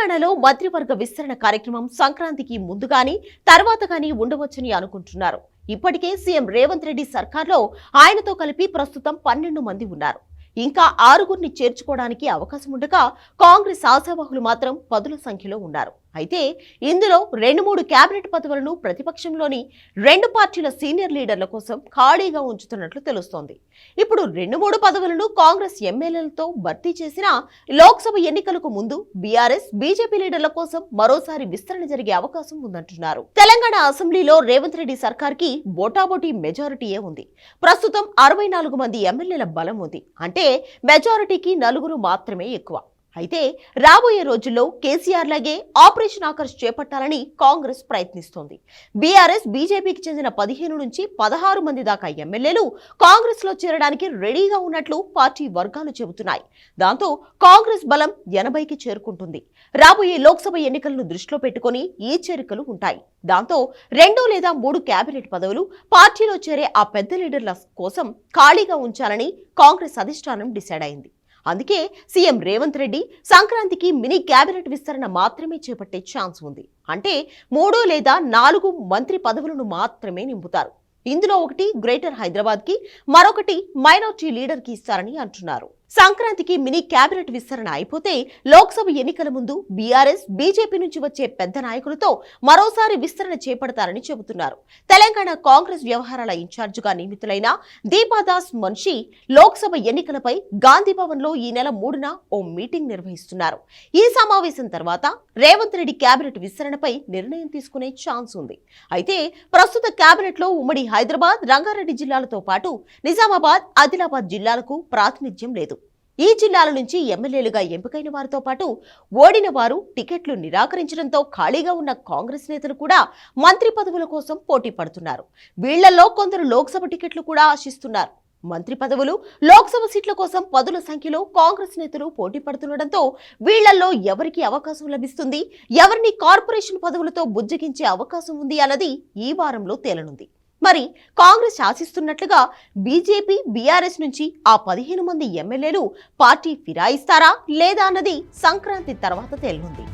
తెలంగాణలో మంత్రివర్గ విస్తరణ కార్యక్రమం సంక్రాంతికి ముందు గాని తర్వాత గాని ఉండవచ్చని అనుకుంటున్నారు. ఇప్పటికే సీఎం రేవంత్ రెడ్డి సర్కార్లో ఆయనతో కలిపి ప్రస్తుతం పన్నెండు మంది ఉన్నారు. ఇంకా ఆరుగురిని చేర్చుకోవడానికి అవకాశం ఉండగా కాంగ్రెస్ ఆశావాహులు మాత్రం పదుల సంఖ్యలో ఉన్నారు. అయితే ఇందులో రెండు మూడు కేబినెట్ పదవులను ప్రతిపక్షంలోని రెండు పార్టీల సీనియర్ లీడర్ల కోసం ఖాళీగా ఉంచుతున్నట్లు తెలుస్తోంది. ఇప్పుడు రెండు మూడు పదవులను కాంగ్రెస్ ఎమ్మెల్యేలతో భర్తీ చేసిన లోక్సభ ఎన్నికలకు ముందు బీఆర్ఎస్ బీజేపీ లీడర్ల కోసం మరోసారి విస్తరణ జరిగే అవకాశం ఉందంటున్నారు. తెలంగాణ అసెంబ్లీలో రేవంత్ రెడ్డి సర్కార్కి బోటాబోటీ మెజారిటీయే ఉంది. ప్రస్తుతం అరవై నాలుగు మంది ఎమ్మెల్యేల బలం ఉంది. అంటే మెజారిటీకి నలుగురు మాత్రమే ఎక్కువ. అయితే రాబోయే రోజుల్లో కేసీఆర్ లాగే ఆపరేషన్ ఆకర్ష్ చేపట్టాలని కాంగ్రెస్ ప్రయత్నిస్తోంది. బీఆర్ఎస్ బీజేపీకి చెందిన పదిహేను నుంచి పదహారు మంది దాకా ఎమ్మెల్యేలు కాంగ్రెస్లో చేరడానికి రెడీగా ఉన్నట్లు పార్టీ వర్గాలు చెబుతున్నాయి. దాంతో కాంగ్రెస్ బలం ఎనభైకి చేరుకుంటుంది. రాబోయే లోక్సభ ఎన్నికలను దృష్టిలో పెట్టుకుని ఈ చేరికలు ఉంటాయి. దాంతో రెండు లేదా మూడు కేబినెట్ పదవులు పార్టీలో చేరే ఆ పెద్ద లీడర్ల కోసం ఖాళీగా ఉంచాలని కాంగ్రెస్ అధిష్టానం డిసైడ్ అయింది. అందుకే సీఎం రేవంత్ రెడ్డి సంక్రాంతికి మినీ కేబినెట్ విస్తరణ మాత్రమే చేపట్టే ఛాన్స్ ఉంది. అంటే మూడు లేదా నాలుగు మంత్రి పదవులను మాత్రమే నింపుతారు. ఇందులో ఒకటి గ్రేటర్ హైదరాబాద్కి మరొకటి మైనార్టీ లీడర్కి ఇస్తారని అంటున్నారు. సంక్రాంతికి మినీ కేబినెట్ విస్తరణ అయిపోతే లోక్సభ ఎన్నికల ముందు బీఆర్ఎస్ బీజేపీ నుంచి వచ్చే పెద్ద నాయకులతో మరోసారి విస్తరణ చేపడతారని చెబుతున్నారు. తెలంగాణ కాంగ్రెస్ వ్యవహారాల ఇన్ఛార్జిగా నియమితులైన దీపాదాస్ మన్షి లోక్సభ ఎన్నికలపై గాంధీభవన్లో ఈ నెల మూడున ఓ మీటింగ్ నిర్వహిస్తున్నారు. ఈ సమావేశం తర్వాత రేవంత్ రెడ్డి కేబినెట్ విస్తరణపై నిర్ణయం తీసుకునే ఛాన్స్ ఉంది. అయితే ప్రస్తుత కేబినెట్లో ఉమ్మడి హైదరాబాద్ రంగారెడ్డి జిల్లాలతో పాటు నిజామాబాద్ ఆదిలాబాద్ జిల్లాలకు ప్రాతినిధ్యం లేదు. ఈ జిల్లాల నుంచి ఎమ్మెల్యేలుగా ఎంపికైన వారితో పాటు ఓడిన వారు టికెట్లు నిరాకరించడంతో ఖాళీగా ఉన్న కాంగ్రెస్ నేతలు కూడా మంత్రి పదవుల కోసం పోటీ పడుతున్నారు. వీళ్ళలో కొందరు లోక్సభ టికెట్లు కూడా ఆశిస్తున్నారు. మంత్రి పదవులు లోక్సభ సీట్ల కోసం పదుల సంఖ్యలో కాంగ్రెస్ నేతలు పోటీ పడుతుండటంతో వీళ్ళలో ఎవరికి అవకాశం లభిస్తుంది? ఎవరిని కార్పొరేషన్ పదవులతో బుజ్జగించే అవకాశం ఉంది అన్నది ఈ వారంలో తేలనుంది. మరి కాంగ్రెస్ ఆశిస్తున్నట్లుగా బీజేపీ బీఆర్ఎస్ నుంచి ఆ పదిహేను మంది ఎమ్మెల్యేలు పార్టీ ఫిరాయిస్తారా లేదా అన్నది సంక్రాంతి తర్వాత తేలనుంది.